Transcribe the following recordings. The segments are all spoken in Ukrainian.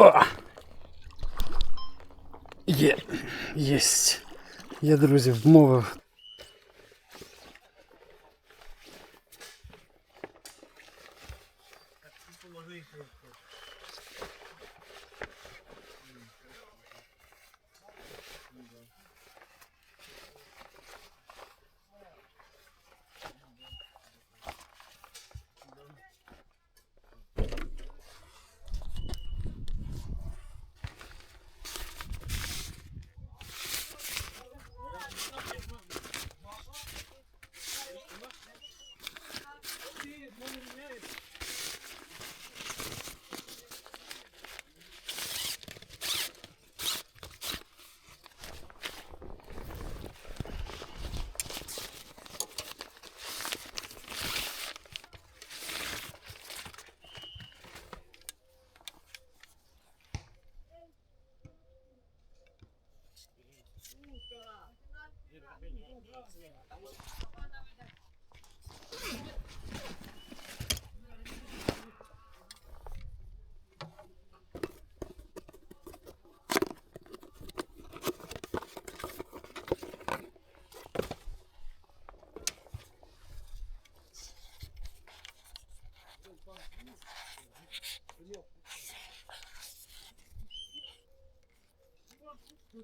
О! Є, єсть. Я, друзі, вмовив.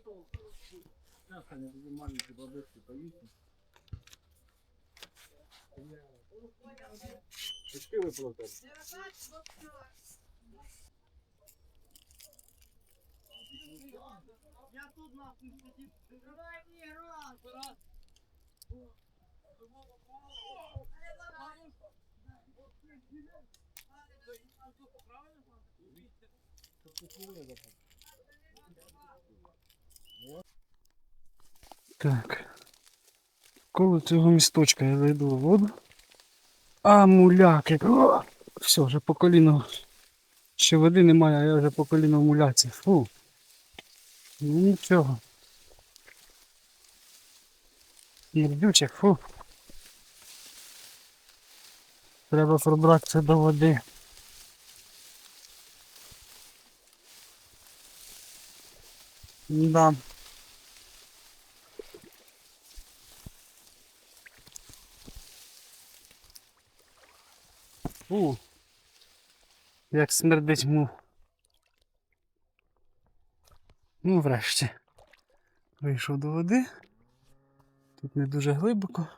Я тут нахуй сидів. Давай мені раз. Так. Коло цього місточка я зайду в воду. А, муляки. О! Все, вже по коліно. Ще води немає, а я вже по коліно в муляці. Фу. Нічого. Смердюче, фу. Треба пробратися до води. Да. Фу. Як смердить му. Ну, врешті. Вийшов до води. Тут не дуже глибоко.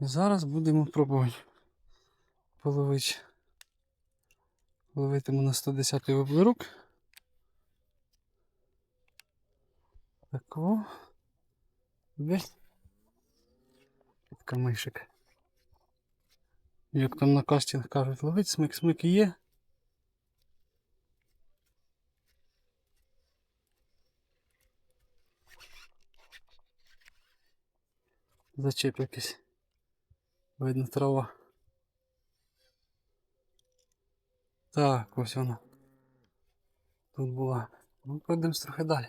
Зараз будемо пробувати половити. Ловитиму на 110 воблерук. Тако. Десь. Камишик. Як там на кастинг кажуть, ловить смик, смик є. Зачеп якийсь. Видно трава. Так, ось вона. Тут була. Ну, подивимось трохи далі.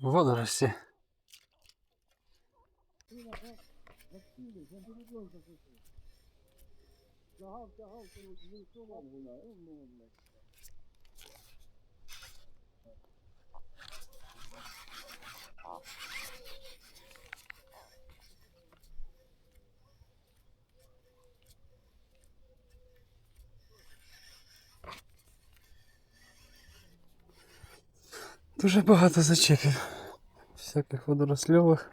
Водорості. Дуже багато зачепів. Всяких водоросльових.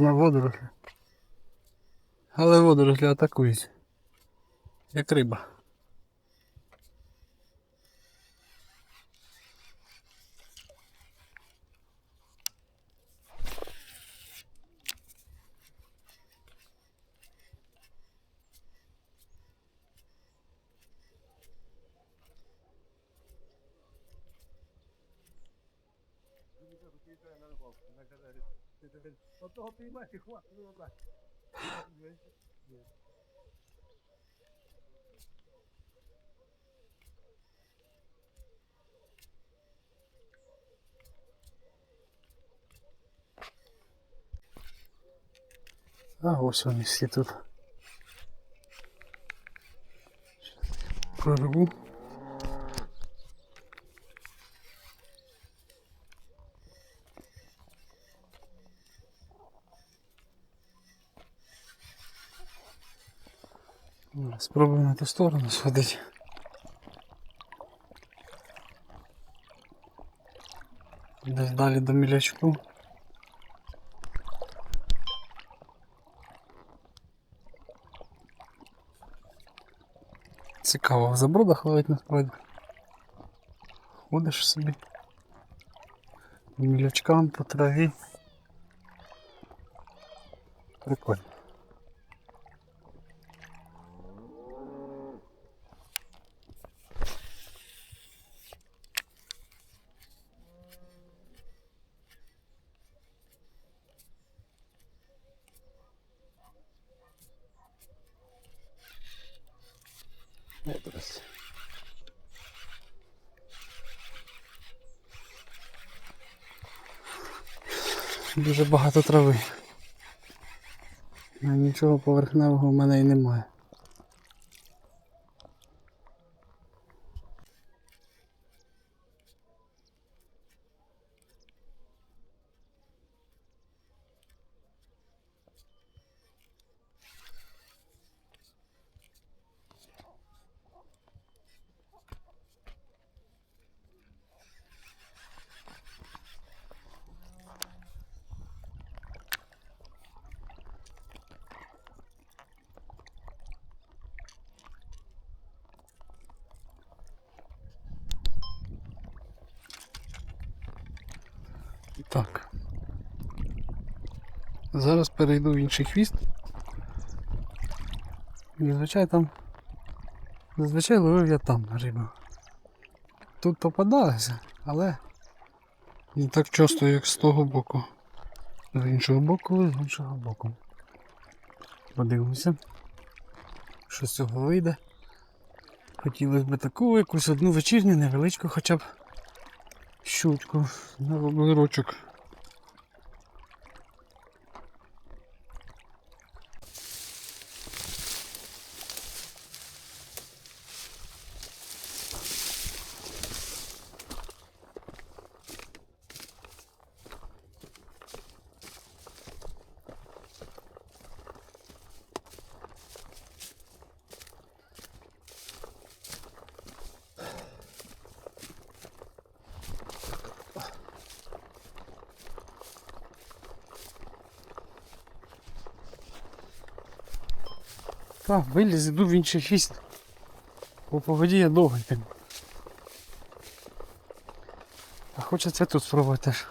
На водорослі. Але водорослі атакують. Як риба. Отого піймати ну, хватить. А ось вони всі тут. Прорву. Спробую на ту сторону сходити. Десь далі до мілячку. Цікаво, в забродах ловить насправді. Ходиш собі. По Мілячкам по траві. Прикольно. Дуже багато трави. Нічого поверхневого в мене і немає. Так. Зараз перейду в інший хвіст. І зазвичай там. Зазвичай ловив я там рибу. Тут попадалося, але не так часто, як з того боку. З іншого боку, з іншого боку. Подивимося. Що з цього вийде. Хотілося б таку якусь одну вечірню невеличку хоча б щучку на воблерочок. Так, виліз, іду в інший хіст. По воді я довгий там. А хочеться тут спробувати теж.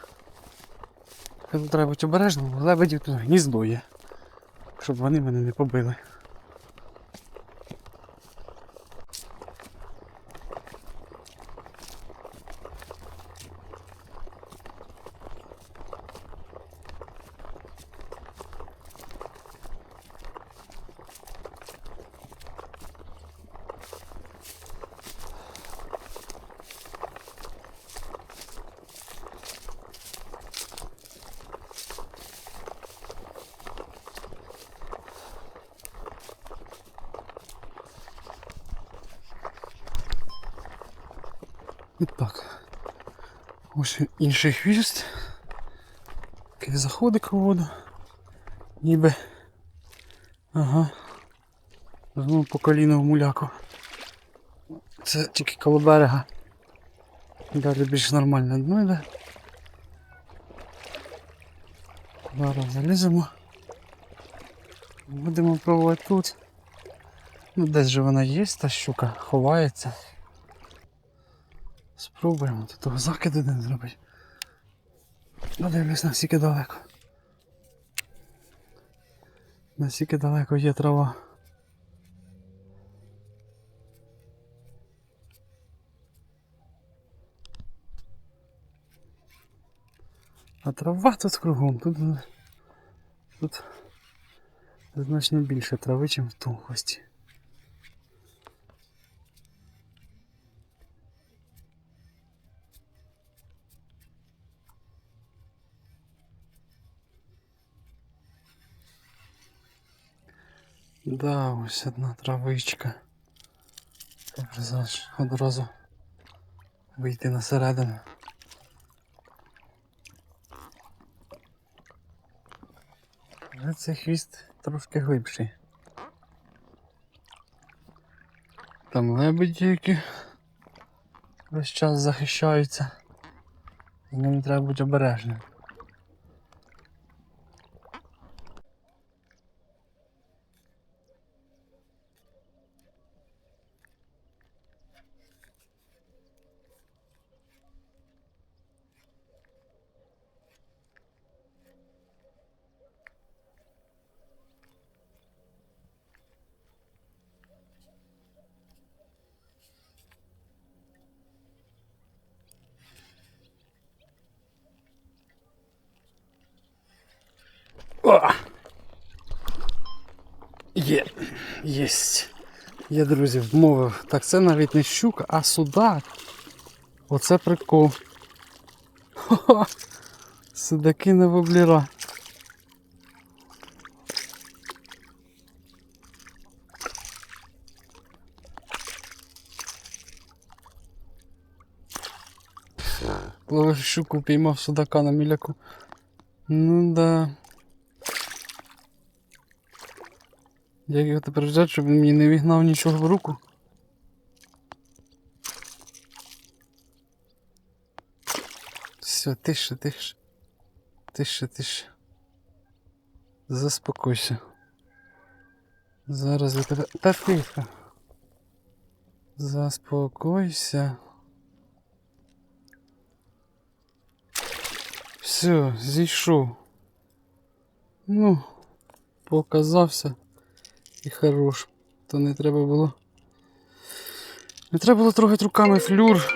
Треба бути обережним, лебедів тут гніздо є. Щоб вони мене не побили. І так. Ось інший хвіст. Такий заходик у воду. Ніби. Ага. Знову по коліну в муляку. Це тільки коло берега. Далі більш нормально дно йде. Зараз заліземо. Будемо пробувати тут. Ну, десь же вона є, та щука ховається. Спробуємо тут того закиду один зробити. Подивлюсь, наскільки далеко. Наскільки далеко є трава. А трава тут кругом, тут, тут значно більше трави, ніж в тому хвості. Да, ось одна травичка. Зараз одразу вийти на середину. Але цей хвіст трошки глибший. Там лебеді, які весь час захищаються. З ними треба бути обережним. О! Є, єсть. Є, друзі, вмовив. Так це навіть не щука, а судак. Оце прикол. Хо-хо. Судаки на вобліра. Ловив щуку, піймав судака на міляку. Ну да. Як його тепер взяти, щоб він мені не вігнав нічого в руку? Все, тише, тише. Тише, тише. Заспокойся. Зараз я тебе. Та тихо. Заспокойся. Все, зійшов. Ну, показався і хорош. То не треба було. Не треба було трогати руками флюр.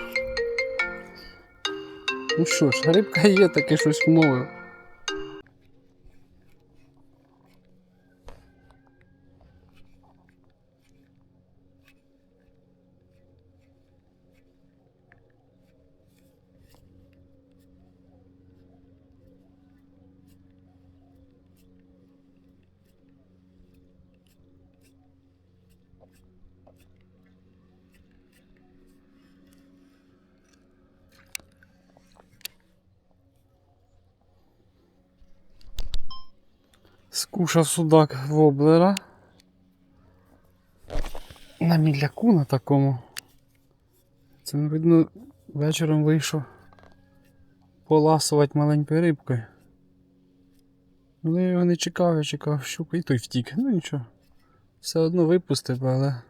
Ну що ж, рибка є, таке щось вмовив. Скушав судак воблера. На міляку на такому. Це, видно, вечором вийшов поласувати маленькою рибкою. Але я його не чекав, я чекав щуку і той втік. Ну нічого. Все одно випустив, але.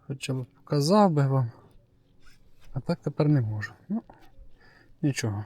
Хоча б показав би вам. А так тепер не можу. Ну, нічого.